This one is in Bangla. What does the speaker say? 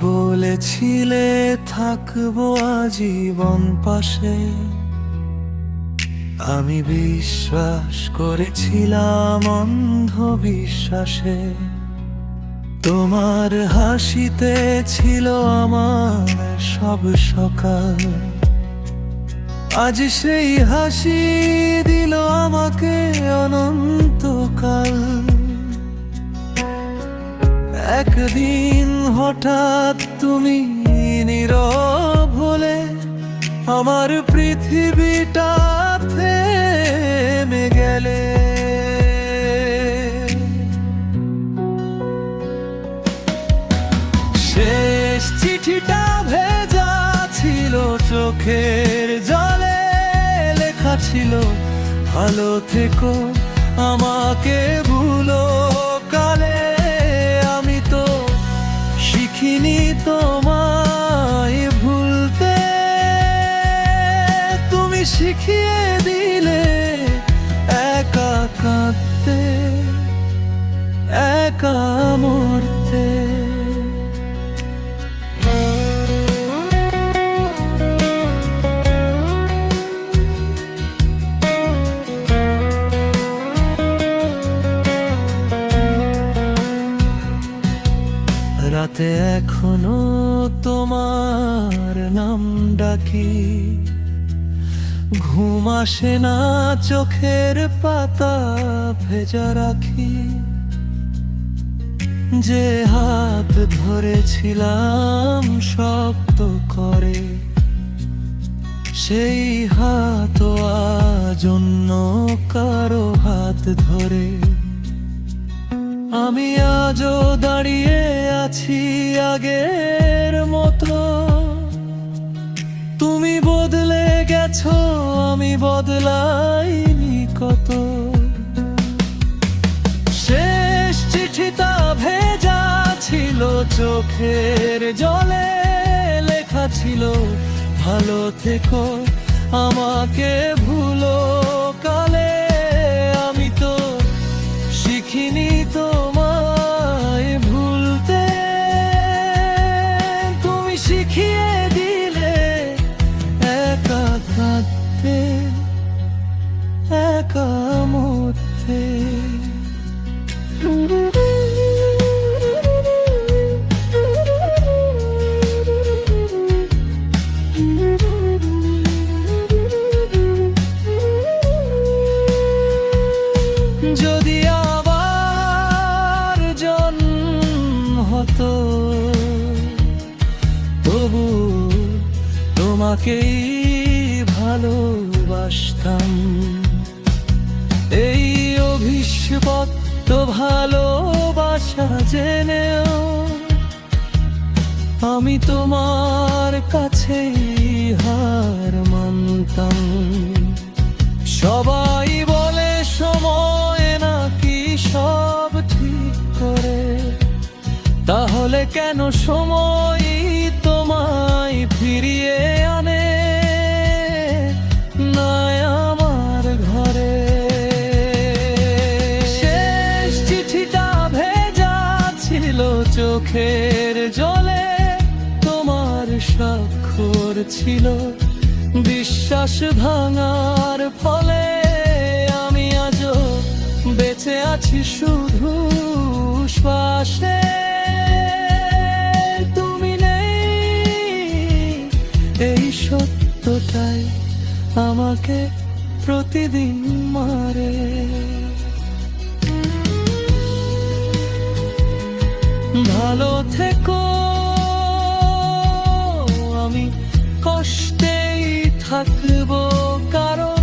বলেছিলে থাকব আজীবন পাশে। আমি বিশ্বাস করেছিলাম অন্ধ বিশ্বাসে তোমার হাসিতে ছিল আমার সব সকাল। আজ সেই হাসি দিল আমাকে অনন্তকাল। একদিন হঠাৎ তুমি নীরব হলে আমার পৃথিবীটা থেমে গেলে। শেষ চিঠিটা ভেজা ছিল চোখের জলে, লেখা ছিল, ভালো থেকো, আমাকে ভুলো কালে। তোমায় ভুলতে তুমি শিখিয়ে রাতে এখনও তোমার নাম ডাকি ঘুম আসে না, চোখের পাতা ভেজা রাখি। যে হাত ধরেছিলাম শক্ত করে, সেই হাত অন্য কারও হাত ধরে। আমি আজও দাঁড়িয়ে আছি আগের মতো। তুমি বদলে গেছো, আমি বদলাইনি কত। শেষ চিঠিটা ভেজা ছিল, চোখের জলে লেখা ছিল, ভালো থেকো, আমাকে ভুলো, কালে তোমাকেই ভালোবাসতাম। এই অভিষ্পত্ত ভালোবাসা জেনেও আমি তোমার কাছে হার মানতাম। সবাই বলে সময় নাকি সব ঠিক করে। তাহলে কেন সময় তোমায় ফিরিয়ে চোখের জলে তোমার স্বাক্ষর ছিল। বিশ্বাস ভাঙার ফলে আমি আজও বেঁচে আছি শুধু শ্বাসে। তুমি নেই এই সত্যটাই আমাকে প্রতিদিন মারে। ভালো থেকো। আমি কষ্টেই থাকব কারণ